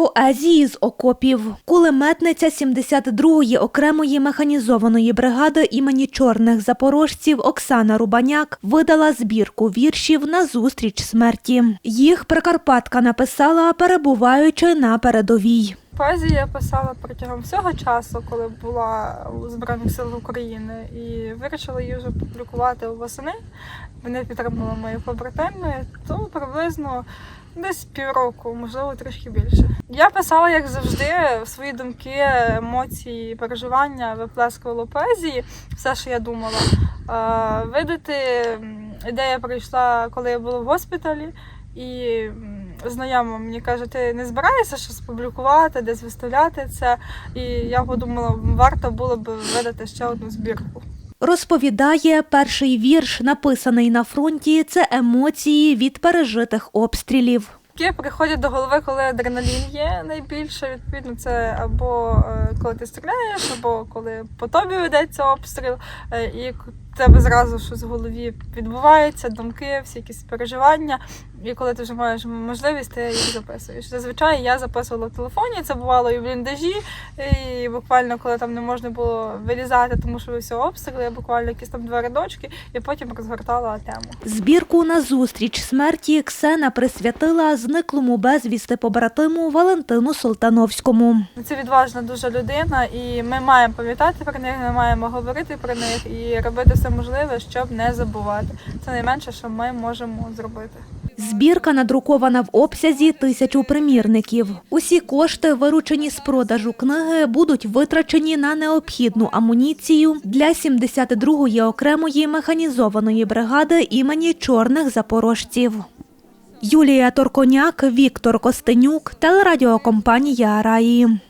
Поезії з окопів. Кулеметниця 72-ї окремої механізованої бригади імені чорних запорожців Оксана Рубаняк видала збірку віршів на зустріч смерті. Їх Прикарпатка написала, перебуваючи на передовій. Поезію я писала протягом всього часу, коли була у Збройних сил України, і вирішила її вже публікувати восени. Мене підтримали мої побратими, то приблизно десь півроку, можливо, трішки більше. Я писала, як завжди, свої думки, емоції, переживання, виплескувала поезії, все, що я думала. Видати ідея прийшла, коли я була в госпіталі. І знайома мені каже, ти не збираєшся щось публікувати, десь виставляти це. І я подумала, варто було б видати ще одну збірку. Розповідає, перший вірш, написаний на фронті, це емоції від пережитих обстрілів. Які приходять до голови, коли адреналін є найбільше. Відповідно, це або е, коли ти стріляєш, або коли по тобі ведеться обстріл, е, і тебе зразу щось в голові відбувається, думки, всі якісь переживання. І коли ти вже маєш можливість, ти їх записуєш. Зазвичай я записувала в телефоні, це бувало і в бліндажі, і буквально коли там не можна було вилізати, тому що все обстріли, я буквально якісь там два рядочки, і потім розгортала тему. Збірку на зустріч смерті Ксена присвятила зниклому безвісти побратиму Валентину Солтановському. Це відважна дуже людина, і ми маємо пам'ятати про них, ми маємо говорити про них і робити все можливе, щоб не забувати. Це найменше, що ми можемо зробити. Збірка надрукована в обсязі тисячу примірників. Усі кошти, виручені з продажу книги, будуть витрачені на необхідну амуніцію для 72-ї окремої механізованої бригади імені чорних запорожців. Юлія Торконяк, Віктор Костенюк, телерадіокомпанія Раї.